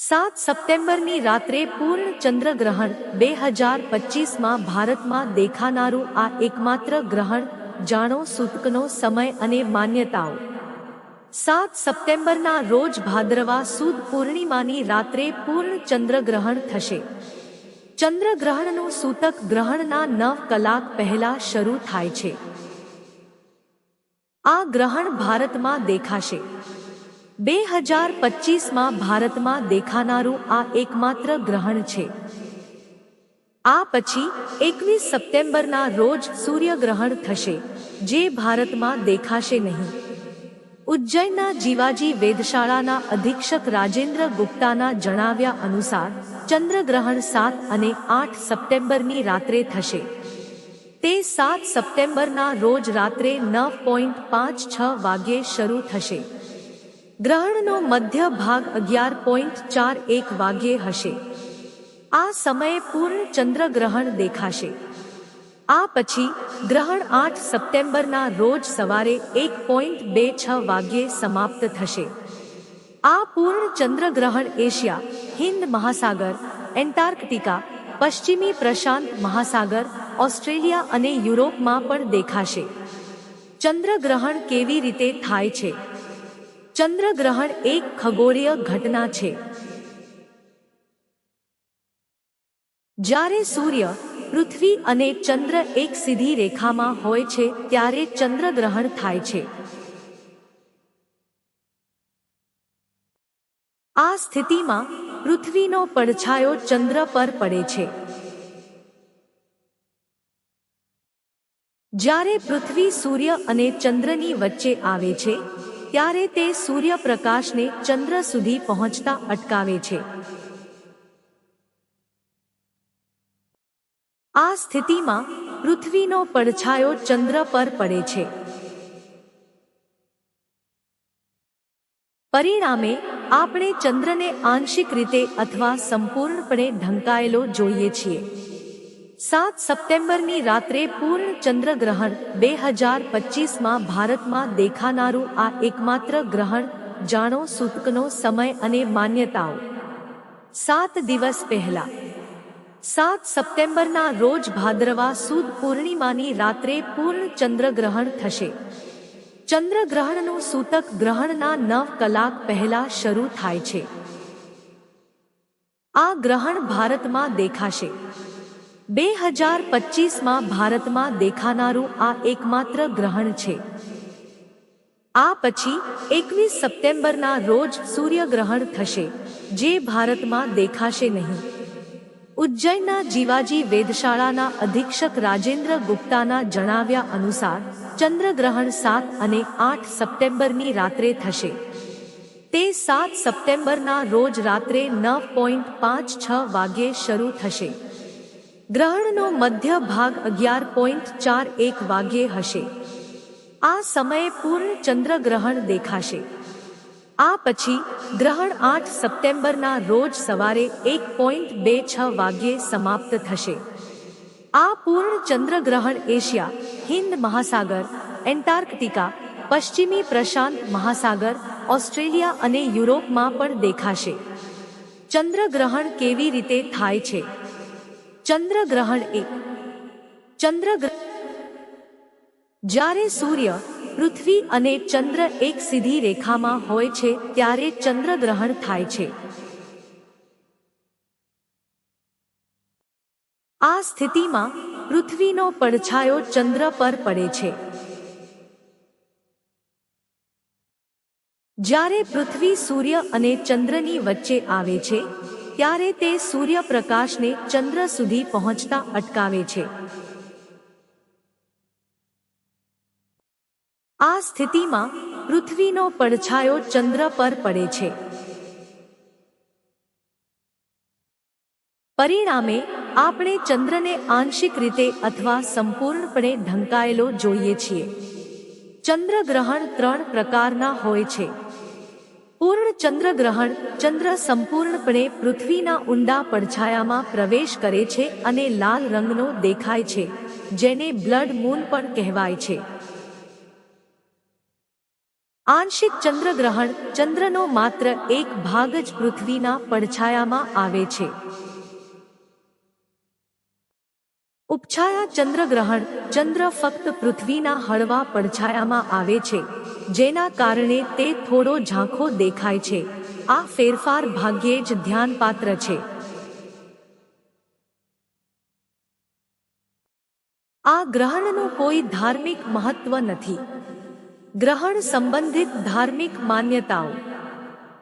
સાત સપ્ટેમ્બરની રાત્રે પૂર્ણ ચંદ્રગ્રહણ બે હજાર પચીસમાં ભારતમાં દેખાનારું આ એકમાત્ર ગ્રહણ, જાણો સૂતકનો સમય અને માન્યતાઓ. સાત સપ્ટેમ્બરના રોજ ભાદ્રવા સુદ પૂર્ણિમાની રાત્રે પૂર્ણ ચંદ્રગ્રહણ થશે. ચંદ્રગ્રહણનું સૂતક ગ્રહણના નવ કલાક પહેલા શરૂ થાય છે. આ ગ્રહણ ભારતમાં દેખાશે. બે હજાર પચીસમાં ભારતમાં દેખાનારું આ એકમાત્ર ગ્રહણ છે. આ પછી એકવીસ સપ્ટેમ્બરના રોજ સૂર્યગ્રહણ થશે, જે ભારતમાં દેખાશે નહીં. ઉજ્જૈનના જીવાજી વેધશાળાના અધિક્ષક રાજેન્દ્ર ગુપ્તાના જણાવ્યા અનુસાર, ચંદ્રગ્રહણ સાત અને આઠ સપ્ટેમ્બરની રાત્રે થશે. તે સાત સપ્ટેમ્બરના રોજ રાત્રે નવ પોઈન્ટ પાંચ છ વાગ્યે શરૂ થશે. ગ્રહણનો મધ્ય ભાગ અગિયાર પોઈન્ટ ચાર એક વાગ્યે હશે. આ સમયે પૂર્ણ ચંદ્રગ્રહણ દેખાશે. આ પછી ગ્રહણ આઠ સપ્ટેમ્બરના રોજ સવારે એક પોઈન્ટ બે છ વાગ્યે સમાપ્ત થશે. આ પૂર્ણ ચંદ્રગ્રહણ એશિયા, હિન્દ મહાસાગર, એન્ટાર્કટિકા, પશ્ચિમી પ્રશાંત મહાસાગર, ઓસ્ટ્રેલિયા અને યુરોપમાં પણ દેખાશે. ચંદ્રગ્રહણ કેવી રીતે થાય છે? ચંદ્રગ્રહણ એક ખગોળીય ઘટના છે. જ્યારે સૂર્ય, પૃથ્વી અને ચંદ્ર એક સીધી રેખામાં હોય છે, ત્યારે ચંદ્રગ્રહણ થાય છે. આ સ્થિતિમાં પૃથ્વીનો પડછાયો ચંદ્ર પર પડે છે. જ્યારે પૃથ્વી સૂર્ય અને ચંદ્રની વચ્ચે આવે છે ત્યારે તે સૂર્યપ્રકાશને ચંદ્ર સુધી પહોંચતા અટકાવે છે. આ સ્થિતિમાં પૃથ્વીનો પડછાયો ચંદ્ર પર પડે છે. પરિણામે, આપણે ચંદ્રને આંશિક રીતે અથવા સંપૂર્ણપણે ઢંકાયેલો જોઈએ છીએ. સાત સપ્ટેમ્બરની રાત્રે પૂર્ણ ચંદ્રગ્રહણ બે હજાર પચીસમાં ભારતમાં દેખાનારું આ એકમાત્ર ગ્રહણ, જાણો સૂતકનો સમય અને માન્યતાઓ. સાત દિવસ પહેલા. સાત સપ્ટેમ્બરના રોજ ભાદ્રવા સુદ પૂર્ણિમાની રાત્રે પૂર્ણ ચંદ્રગ્રહણ થશે. ચંદ્રગ્રહણનું સૂતક ગ્રહણના નવ કલાક પહેલા શરૂ થાય છે. આ ગ્રહણ ભારતમાં દેખાશે. બે હજાર પચીસમાં ભારતમાં દેખાનારું આ એકમાત્ર ગ્રહણ છે. આ પછી એકવીસ સપ્ટેમ્બરના રોજ સૂર્યગ્રહણ થશે, જે ભારતમાં દેખાશે નહીં. ઉજ્જૈનના જીવાજી વેધશાળાના અધિક્ષક રાજેન્દ્ર ગુપ્તાના જણાવ્યા અનુસાર, ચંદ્રગ્રહણ સાત અને આઠ સપ્ટેમ્બરની રાત્રે થશે. તે સાત સપ્ટેમ્બરના રોજ રાત્રે નવ પોઈન્ટ પાંચ છ વાગ્યે શરૂ થશે. ગ્રહણનો મધ્ય ભાગ અગિયાર પોઈન્ટ ચાર એક વાગ્યે હશે. આ સમયે પૂર્ણ ચંદ્રગ્રહણ દેખાશે. આ પછી ગ્રહણ આઠ સપ્ટેમ્બરના રોજ સવારે એક પોઈન્ટ બે છ વાગ્યે સમાપ્ત થશે. આ પૂર્ણ ચંદ્રગ્રહણ એશિયા, હિન્દ મહાસાગર, એન્ટાર્કટિકા, પશ્ચિમી પ્રશાંત મહાસાગર, ઓસ્ટ્રેલિયા અને યુરોપમાં પણ દેખાશે. ચંદ્રગ્રહણ કેવી રીતે થાય છે? ચંદ્રગ્રહણ એક ચંદ્રગ્રહ જ્યારે સૂર્ય પૃથ્વી અને ચંદ્ર એક સીધી રેખામાં હોય છે, ત્યારે ચંદ્રગ્રહણ થાય છે. આ સ્થિતિમાં પૃથ્વીનો પડછાયો ચંદ્ર પર પડે છે. જ્યારે પૃથ્વી સૂર્ય અને ચંદ્રની વચ્ચે આવે છે ત્યારે તે સૂર્યપ્રકાશને ચંદ્ર સુધી પહોંચતા અટકાવે છે. આ સ્થિતિમાં પૃથ્વીનો પડછાયો ચંદ્ર પર પડે છે. પરિણામે, આપણે ચંદ્રને આંશિક રીતે અથવા સંપૂર્ણપણે ઢંકાયેલો જોઈએ છીએ. ચંદ્રગ્રહણ ત્રણ પ્રકારના હોય છે. પૂર્ણ ચંદ્રગ્રહણ ચંદ્ર સંપૂર્ણપણે પૃથ્વીના ઊંડા પડછાયામાં પ્રવેશ કરે છે અને લાલ રંગનો દેખાય છે, જેને બ્લડ મૂન પણ કહેવાય છે. આંશિક ચંદ્રગ્રહણ ચંદ્રનો માત્ર એક ભાગ જ પૃથ્વીના પડછાયામાં આવે છે. ઉપછાયા ચંદ્રગ્રહણ ચંદ્ર ફક્ત પૃથ્વીના હળવા પડછાયામાં આવે છે. જેના કારણે તે થોડો ઝાંખો દેખાય છે. આ ફેરફાર ભાગ્યે જ ધ્યાનપાત્ર છે. આ ગ્રહણનું કોઈ ધાર્મિક મહત્વ નથી. ગ્રહણ સંબંધિત ધાર્મિક માન્યતાઓ.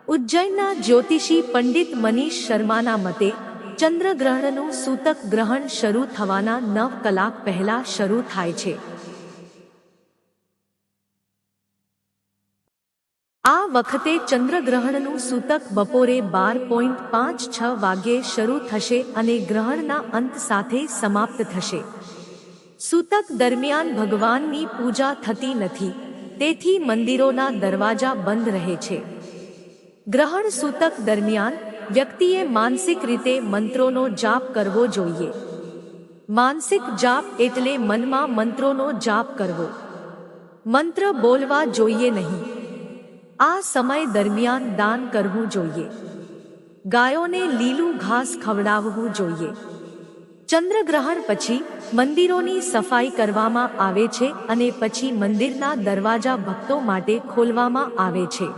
ઉજ્જૈનના જ્યોતિષી પંડિત મનીષ શર્માના મતે, ચંદ્રગ્રહણનું સૂતક ગ્રહણ શરૂ થવાના નવ કલાક પહેલા શરૂ થાય છે. આ વખતે ચંદ્રગ્રહણનું સૂતક બપોરે બાર પોઈન્ટ પાંચ છ વાગ્યે શરૂ થશે અને ગ્રહણના અંત સાથે સમાપ્ત થશે. સૂતક દરમિયાન ભગવાનની પૂજા થતી નથી. તેથી મંદિરોના દરવાજા બંધ રહે છે. ગ્રહણ સૂતક દરમિયાન વ્યક્તિએ માનસિક રીતે મંત્રોનો જાપ કરવો જોઈએ. માનસિક જાપ એટલે મનમાં મંત્રોનો જાપ કરવો. મંત્ર બોલવા જોઈએ નહીં. આ સમય દરમિયાન દાન કરવું જોઈએ. ગાયોને લીલું ઘાસ ખવડાવવું જોઈએ. ચંદ્રગ્રહણ પછી મંદિરોની સફાઈ કરવામાં આવે છે અને પછી મંદિરના દરવાજા ભક્તો માટે ખોલવામાં આવે છે.